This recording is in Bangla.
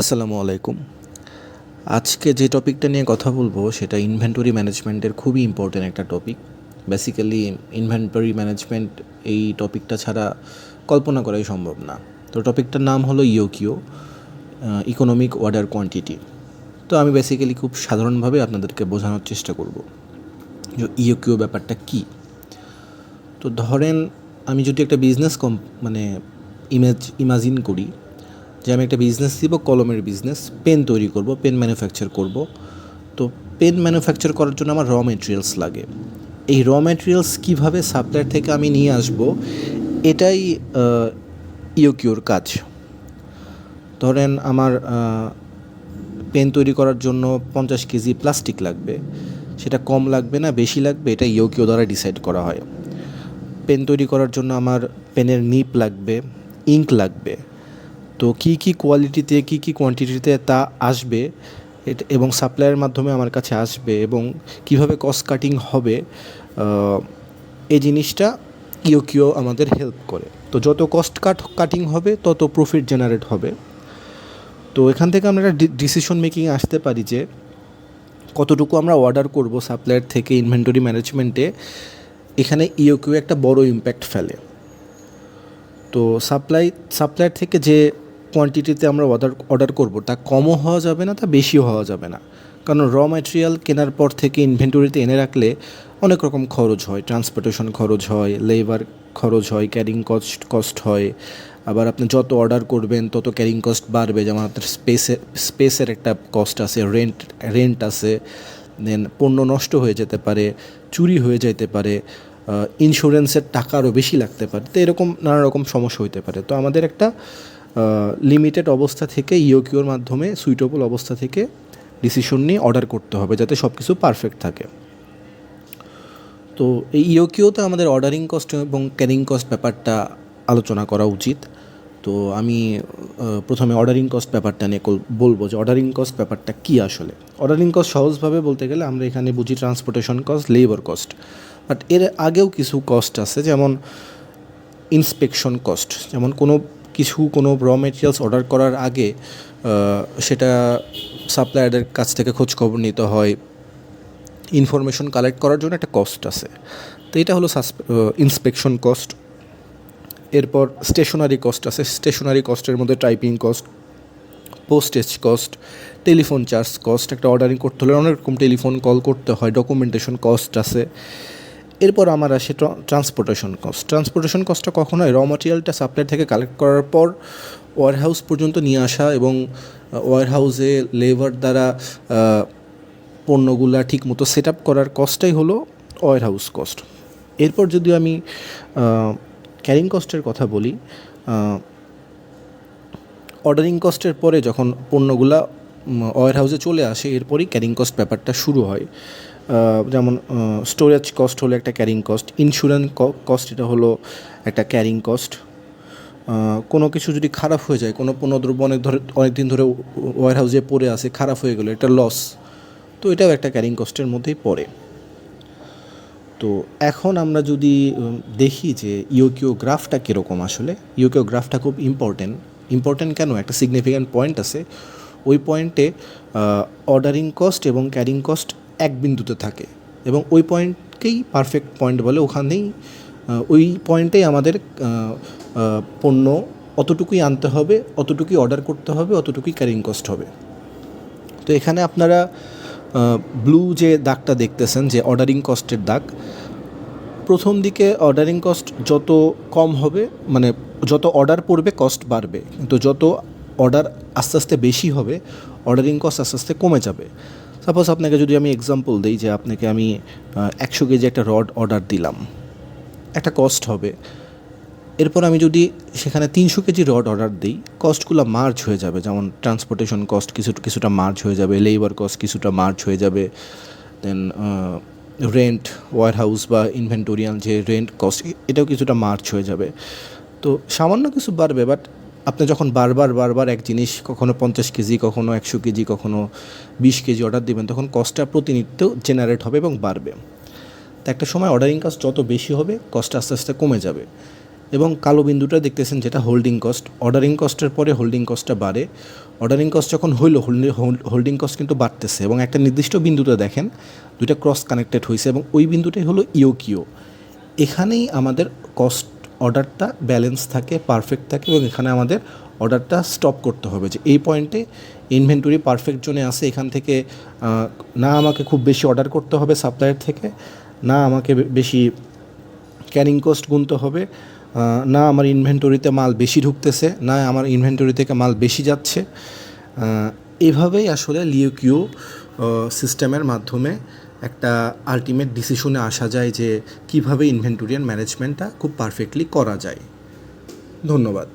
আসসালামু আলাইকুম। আজকে যে টপিকটা নিয়ে কথা বলব, সেটা ইনভেন্টরি ম্যানেজমেন্টের খুবই ইম্পর্টেন্ট একটা টপিক বেসিক্যালি ইনভেন্টরি ম্যানেজমেন্ট এই টপিকটা ছাড়া কল্পনা করাই সম্ভব না। তো টপিকটার নাম হলো ইয়োকিও ইকোনমিক অর্ডার কোয়ান্টিটি তো আমি বেসিক্যালি খুব সাধারণভাবে আপনাদেরকে বোঝানোর চেষ্টা করব যে ইওকিও ব্যাপারটা কী। তো ধরেন, আমি যদি একটা বিজনেস কম মানে ইমেজ ইমাজিন করি যে আমি একটা বিজনেস দিব, কলমের বিজনেস পেন তৈরি করব পেন ম্যানুফ্যাকচার করব। তো পেন ম্যানুফ্যাকচার করার জন্য আমার র মেটেরিয়ালস লাগে। এই র মেটেরিয়ালস কীভাবে সাপ্লায়ার থেকে আমি নিয়ে আসব, এটাই ইওকিওর কাজ। ধরেন আমার পেন তৈরি করার জন্য পঞ্চাশ কেজি প্লাস্টিক লাগবে। সেটা কম লাগবে না, বেশি লাগবে, এটা ইওকিও দ্বারা ডিসাইড করা হয়। পেন তৈরি করার জন্য আমার পেনের নিপ লাগবে ইঙ্ক লাগবে। তো কী কী কোয়ালিটিতে কী কী কোয়ান্টিটিতে তা আসবে? এবং সাপ্লাইয়ের মাধ্যমে আমার কাছে আসবে এবং কীভাবে কস্ট কাটিং হবে এই জিনিসটা ইওকিও আমাদের হেল্প করে। তো যত কস্ট কাট কাটিং হবে, তত প্রফিট জেনারেট হবে। তো এখান থেকে আমরা একটা ডিসিশন মেকিং আসতে পারি যে কতটুকু আমরা অর্ডার করব সাপ্লায়ার থেকে ইনভেন্টরি ম্যানেজমেন্টে এখানে ইওকিউ একটা বড় ইম্প্যাক্ট ফেলে। তো সাপ্লাই সাপ্লায়ার থেকে যে কোয়ান্টিটিতে আমরা অর্ডার অর্ডার করব, তা কমও হওয়া যাবে না, তা বেশিও হওয়া যাবে না। কারণ র ম্যাটেরিয়াল কেনার পর থেকে ইনভেন্টরিতে এনে রাখলে অনেক রকম খরচ হয়। ট্রান্সপোর্টেশন খরচ হয় লেবার খরচ হয় ক্যারিং কস্ট কস্ট হয়। আবার আপনি যত অর্ডার করবেন, তত ক্যারিং কস্ট বাড়বে। যেমন আপনার স্পেসের স্পেসের একটা কস্ট আছে রেন্ট রেন্ট আছে দেন পণ্য নষ্ট হয়ে যেতে পারে, চুরি হয়ে যেতে পারে ইন্স্যুরেন্সের টাকা আরও বেশি লাগতে পারে। তো এরকম নানা রকম সমস্যা হতে পারে। তো আমাদের একটা লিমিটেড অবস্থা থেকে ইওকিওর মাধ্যমে সুইটেবল অবস্থা থেকে ডিসিশন নিয়ে অর্ডার করতে হবে যাতে সব কিছু পারফেক্ট থাকে। তো এই ইওকিওতে আমাদের অর্ডারিং কস্ট এবং ক্যারিং কস্ট ব্যাপারটা আলোচনা করা উচিত। তো আমি প্রথমে অর্ডারিং কস্ট ব্যাপারটা নিয়ে বলব যে অর্ডারিং কস্ট ব্যাপারটা কী আসলে? অর্ডারিং কস্ট সহজভাবে বলতে গেলে আমরা এখানে বুঝি transportation cost labour cost but এর আগেও কিছু কস্ট আছে যেমন ইন্সপেকশন কস্ট যেমন কোনো কিছু কোনো র মেটেরিয়ালস অর্ডার করার আগে সেটা সাপ্লায়ারদের কাছ থেকে খোঁজখবর নিতে হয় ইনফরমেশন কালেক্ট করার জন্য একটা কস্ট আছে। তো এটা হলো ইন্সপেকশন কস্ট এরপর স্টেশনারি কস্ট আছে। স্টেশনারি কস্টের মধ্যে typing cost postage cost telephone charge cost একটা অর্ডারিং করতে হলে অনেক রকম টেলিফোন কল করতে হয় ডকুমেন্টেশন কস্ট আছে। এরপর আমার আসে ট্রান্সপোর্টেশন কস্ট ট্রান্সপোর্টেশন কস্টটা কখন হয় র ম্যাটেরিয়ালটা সাপ্লাই থেকে কালেক্ট করার পর ওয়ার হাউস পর্যন্ত নিয়ে আসা এবং ওয়ার হাউসে লেবার দ্বারা পণ্যগুলা ঠিক মতো সেট আপ করার কস্টটাই হলো ওয়ার হাউস কস্ট এরপর যদি আমি ক্যারিং কস্টের কথা বলি অর্ডারিং কস্টের পরে যখন পণ্যগুলা ওয়ার হাউসে চলে আসে, এরপরই ক্যারিং কস্ট ব্যাপারটা শুরু হয়। যেমন স্টোরেজ কস্ট হলো একটা ক্যারিং কস্ট ইন্স্যুরেন্স কস্ট এটা হলো একটা ক্যারিং কস্ট কোনো কিছু যদি খারাপ হয়ে যায়, কোনো পণ্যদ্রব্য অনেক ধরে অনেক দিন ধরে ওয়ার হাউসে পড়ে আছে, খারাপ হয়ে গেলো, এটা লস তো এটাও একটা ক্যারিং কস্টের মধ্যেই পড়ে। তো এখন আমরা যদি দেখি যে ইওকিও গ্রাফটা কীরকম আসলে ইওকিও গ্রাফটা খুব ইম্পর্টেন্ট ইম্পর্টেন্ট কেন? একটা সিগনিফিক্যান্ট পয়েন্ট আছে। ওই পয়েন্টে অর্ডারিং কস্ট এবং ক্যারিং কস্ট এক বিন্দুতে থাকে এবং ওই পয়েন্টকেই পারফেক্ট পয়েন্ট বলে ওখানেই ওই পয়েন্টেই আমাদের পণ্য অতটুকুই আনতে হবে, অতটুকুই অর্ডার করতে হবে, অতটুকুই ক্যারিং কস্ট হবে। তো এখানে আপনারা ব্লু যে দাগটা দেখতেছেন, যে অর্ডারিং কস্টের দাগ, প্রথম দিকে অর্ডারিং কস্ট যত কম হবে মানে যত অর্ডার পড়বে কস্ট বাড়বে। কিন্তু যত অর্ডার আস্তে আস্তে বেশি হবে অর্ডারিং কস্ট আস্তে আস্তে কমে যাবে। সাপোজ আপনাকে যদি আমি এক্সাম্পল দিই যে আপনাকে আমি একশো কেজি একটা রড অর্ডার দিলাম, একটা কস্ট হবে। এরপর আমি যদি সেখানে তিনশো কেজি রড অর্ডার দিই কস্টগুলো মার্জ হয়ে যাবে। যেমন ট্রান্সপোর্টেশন কস্ট কিছু, কিছুটা মার্জ হয়ে যাবে লেবার কস্ট কিছুটা মার্জ হয়ে যাবে। দেন রেন্ট ওয়ার হাউস বা ইনভেন্টোরিয়াল যে রেন্ট কস্ট এটাও কিছুটা মার্চ হয়ে যাবে। তো সামান্য কিছু বাড়বে বাট আপনি যখন বারবার বারবার এক জিনিস কখনো পঞ্চাশ কেজি, কখনো একশো কেজি, কখনো বিশ কেজি অর্ডার দেবেন, তখন কস্টটা প্রতিনিত্য জেনারেট হবে এবং বাড়বে। তো একটা সময় অর্ডারিং কস্ট যত বেশি হবে কস্ট আস্তে আস্তে কমে যাবে। এবং কালো বিন্দুটা দেখতেছেন যেটা হোল্ডিং কস্ট অর্ডারিং কস্টের পরে হোল্ডিং কস্টটা বাড়ে। অর্ডারিং কস্ট যখন হইল হোল্ডিং কস্ট কিন্তু বাড়তেছে এবং একটা নির্দিষ্ট বিন্দুটা দেখেন, দুইটা ক্রস কানেক্টেড হয়েছে এবং ওই বিন্দুটাই হলো ইওকিও এখানেই আমাদের কস্ট অর্ডারটা ব্যালেন্স থাকে পারফেক্ট থাকে এবং এখানে আমাদের অর্ডারটা স্টপ করতে হবে যে এই পয়েন্টে ইনভেন্টরি পারফেক্ট জোনে আসে এখান থেকে না আমাকে খুব বেশি অর্ডার করতে হবে সাপ্লায়ার থেকে, না আমাকে বেশি ক্যারিং কস্ট গুনতে হবে না আমার ইনভেন্টরিতে মাল বেশি ঢুকতেছে, না আমার ইনভেন্টরি থেকে মাল বেশি যাচ্ছে। এভাবেই আসলে লিওকিউ সিস্টেমের মাধ্যমে একটা আলটিমেট ডিসিশনে আসা যায় যে কীভাবে ইনভেন্টোরিয়ান ম্যানেজমেন্টটা খুব পারফেক্টলি করা যায়। ধন্যবাদ।